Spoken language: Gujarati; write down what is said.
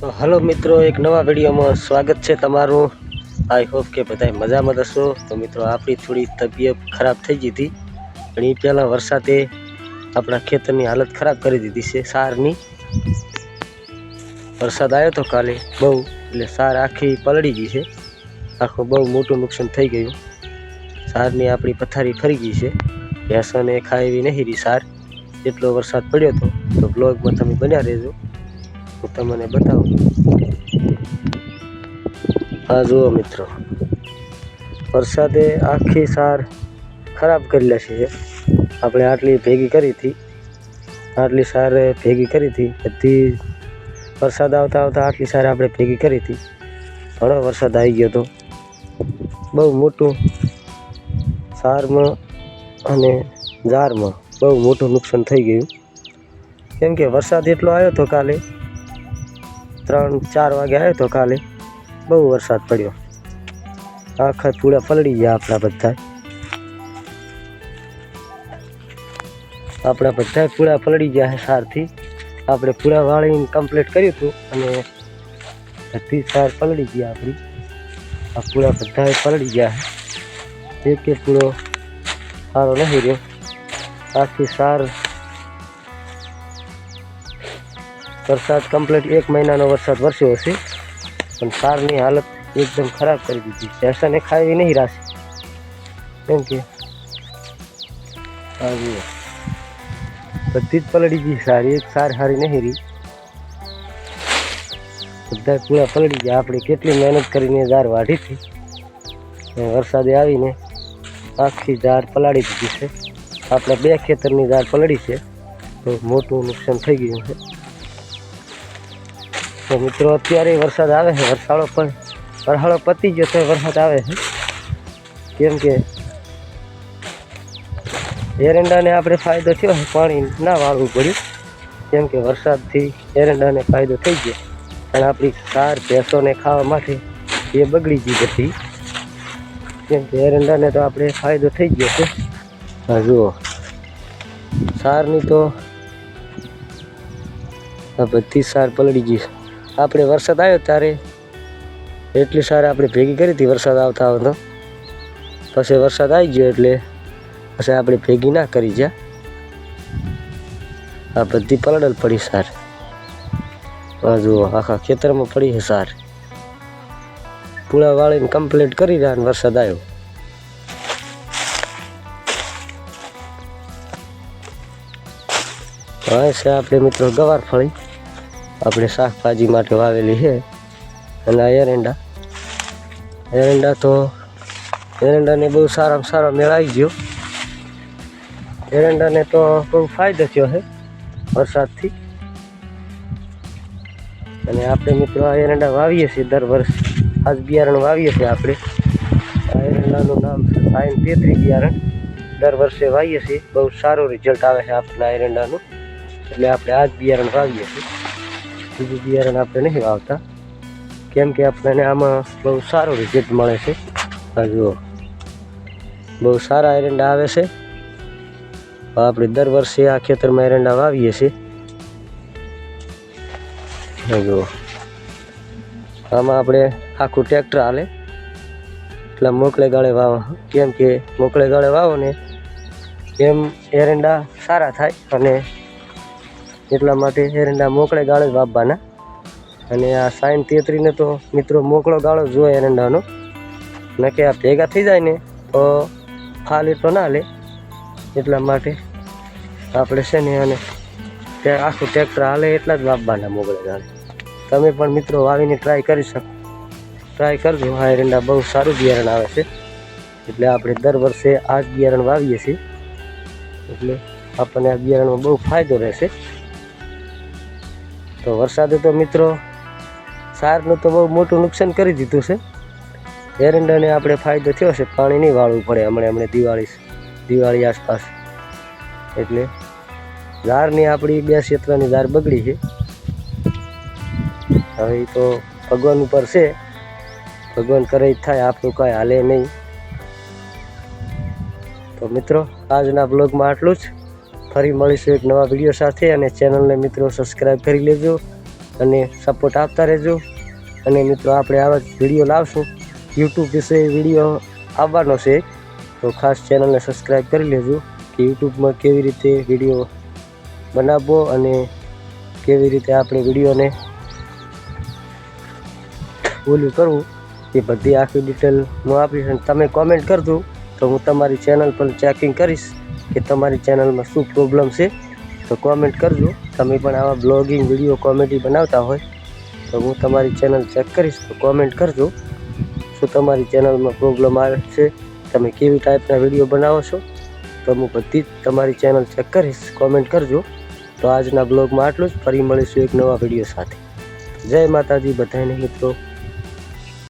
તો હલો મિત્રો, એક નવા વિડીયોમાં સ્વાગત છે તમારું. આઈ હોપ કે બધા મજામાં હશો. તો મિત્રો, આપણી થોડી તબિયત ખરાબ થઈ ગઈ હતી. પણ એ પહેલાં વરસાદે આપણા ખેતરની હાલત ખરાબ કરી દીધી છે, સારની. વરસાદ આવ્યો તો કાલે બહુ, એટલે સાર આખી પલળી ગઈ છે. આખું બહુ મોટું નુકસાન થઈ ગયું. સારની આપણી પથારી ફરી ગઈ છે. ભેંસોને ખાય એવી નહીં રહી સાર. એટલો વરસાદ પડ્યો હતો તો બ્લોગમાં તમે બન્યા રહેજો. હું તમને બતાવું. આ જુઓ મિત્રો. વરસાદે આખી સાર ખરાબ કરી લેશે. આપણે આટલી ભેગી કરી હતી. આટલી સાર ભેગી કરી હતી. બધી વરસાદ આવતા આવતા આટલી સાર આપણે ભેગી કરી હતી. ઘણો વરસાદ આવી ગયો હતો. બહુ મોટું સારમાં અને ઝારમાં બહુ મોટું નુકસાન થઈ ગયું. કેમ કે વરસાદ એટલો આવ્યો હતો કાલે ત્રણ, ચાર વાગે આવ્યો તો કાલે. બહુ વરસાદ પડ્યો. આખા પૂળા પલળી ગયા આપણા બધા. આપણા બધા પૂળા પલળી ગયા છે સારથી. આપણે પૂળા વાળીને કમ્પ્લીટ કર્યું હતું અને બધી સાર પલળી ગયા આપણી. આ પૂળા બધા પલળી ગયા છે એક એક પૂળો સારો નહીં રહ્યો. આખી સાર વરસાદ કમ્પ્લીટ એક મહિનાનો વરસાદ વરસ્યો હશે. પણ સારની હાલત એકદમ ખરાબ કરી દીધી. ભેંસાને ખાવી નહીં રાશે. કેમ કે? બધી જ પલળી ગઈ. સારી એક સાર સારી નહીં રહી. બધા પૂરા પલળી ગયા. આપણે કેટલી મહેનત કરીને ઝાડ વાઢી હતી. વરસાદે આવીને આખી ઝાર પલાળી દીધી છે. આપણે બે ખેતરની ઝાડ પલળી છે. તો મોટું નુકસાન થઈ ગયું છે. તો મિત્રો, અત્યારે વરસાદ આવે છે, વરસાડો પણ વરસાળો પતી ગયો તો વરસાદ આવે છે. કેમ કે એરંડાને આપણે ફાયદો થયો છે, પાણી ના વાળવું પડ્યું. કેમ કે વરસાદથી એરંડાને ફાયદો થઈ ગયો. પણ આપણી સાર ભેંસોને ખાવા માટે એ બગડી ગઈ હતી. કેમ કે એરંડાને તો આપણે ફાયદો થઈ ગયો છે. હા જુઓ, સારની તો આ બધી સાર પલળી ગઈ છે. આપણે વરસાદ આવ્યો ત્યારે એટલી સાર આપણે ભેગી કરી હતી વરસાદ આવતા આવતો. પછી વરસાદ આવી ગયો એટલે પછી આપણે ભેગી ના કરી જા આ બધી પલડલ પડી સાર. જુઓ આખા ખેતરમાં પડી છે સાર. પૂળા વાળીને કમ્પ્લીટ કરી રહ્યા વરસાદ આવ્યો. હવે છે આપણે મિત્રો ગવાર ફળી. આપણે શાકભાજી માટે વાવેલી છે. અને આ એરંડા. એરંડા તો એરંડાને બહુ સારામાં સારા મેળ આવી ગયો. એરંડાને તો બહુ ફાયદો થયો છે વરસાદથી. અને આપણે મિત્રો આ એરંડા વાવીએ છીએ દર વર્ષે. આજ બિયારણ વાવીએ છીએ આપણે. આ એરંડાનું નામ છે સાયન તેત્રી બિયારણ. દર વર્ષે વાવીએ છીએ. બહુ સારું રિઝલ્ટ આવે છે આપણા એરંડાનું. એટલે આપણે આ જ બિયારણ વાવીએ છીએ. બીજું બિયારણ આપણે નહીં વાવતા કેમ કે આપણને આમાં બહુ સારું રિઝલ્ટ મળે છે. આ જુઓ. બહુ સારા એરંડા આવે છે. આપણે દર વર્ષે આ ખેતરમાં એરંડા વાવીએ છીએ. જુઓ. આમાં આપણે આખું ટ્રેક્ટર હાલે. એટલે મોકળે ગાળે વાવો. કેમ કે મોકળે ગાળે વાવો ને એમ એરંડા સારા થાય અને એટલા માટે એરંડા મોકળે ગાળે જ વાપવાના અને આ સાઈન તેત્રીને તો મિત્રો મોકળો ગાળો જ જોઈએ એરંડાનો ન કે આ ભેગા થઈ જાય ને તો ફાલ એટલો ના લે. એટલા માટે આપણે છે ને અને આખું ટ્રેક્ટર હાલે એટલા જ વાપવાના મોગળે ગાળે. તમે પણ મિત્રો વાવીને ટ્રાય કરી શકો. ટ્રાય કરજો. આ એરંડા બહુ સારું બિયારણ આવે છે. એટલે આપણે દર વર્ષે આ જ બિયારણ વાવીએ છીએ. એટલે આપણને આ બિયારણમાં બહુ ફાયદો રહેશે. તો વરસાદે તો મિત્રો સારનું તો બહુ મોટું નુકસાન કરી દીધું છે. એરંડાને આપણે ફાયદો થયો છે, પાણી નહીં વાળવું પડે. હમણાં હમણાં દિવાળી દિવાળી આસપાસ. એટલે ઝાડની આપણી બે ક્ષેત્રની ઝાડ બગડી છે. હવે તો ભગવાન ઉપર છે. ભગવાન કરે થાય, આપણું કાંઈ હાલે નહીં. તો મિત્રો, આજના બ્લોગમાં આટલું જ. ફરી મળીશું એક નવા વીડિયો સાથે અને ચેનલને મિત્રો સબસ્ક્રાઈબ કરી લેજો અને સપોર્ટ આપતા રહેજો. અને મિત્રો, આપણે આવા જ વીડિયો લાવશું. યુટ્યુબ વિશે વીડિયો આવવાનો છે. તો ખાસ ચેનલને સબસ્ક્રાઈબ કરી લેજો કે યુટ્યુબમાં કેવી રીતે વીડિયો બનાવવો અને કેવી રીતે આપણે વિડીયોને ઓલું કરવું એ બધી આખી ડિટેલ હું આપીશ અને તમે કોમેન્ટ કરજો તો હું તમારી ચેનલ પર ચેકિંગ કરીશ. કે તમારી ચેનલમાં શું પ્રોબ્લેમ છે, તો કોમેન્ટ કરજો. તમે પણ આવા બ્લોગિંગ વીડિયો કોમેડી બનાવતા હોય, તો હું તમારી ચેનલ ચેક કરીશ, તો કોમેન્ટ કરજો. શું તમારી ચેનલમાં પ્રોબ્લેમ આવે છે, તમે કેવી ટાઈપના વીડિયો બનાવો છો, તો હું બધી જ તમારી ચેનલ ચેક કરીશ કોમેન્ટ કરજો. તો આજના બ્લોગમાં આટલું જ. ફરી મળીશું એક નવા વીડિયો સાથે. જય માતાજી બધાને મિત્રો.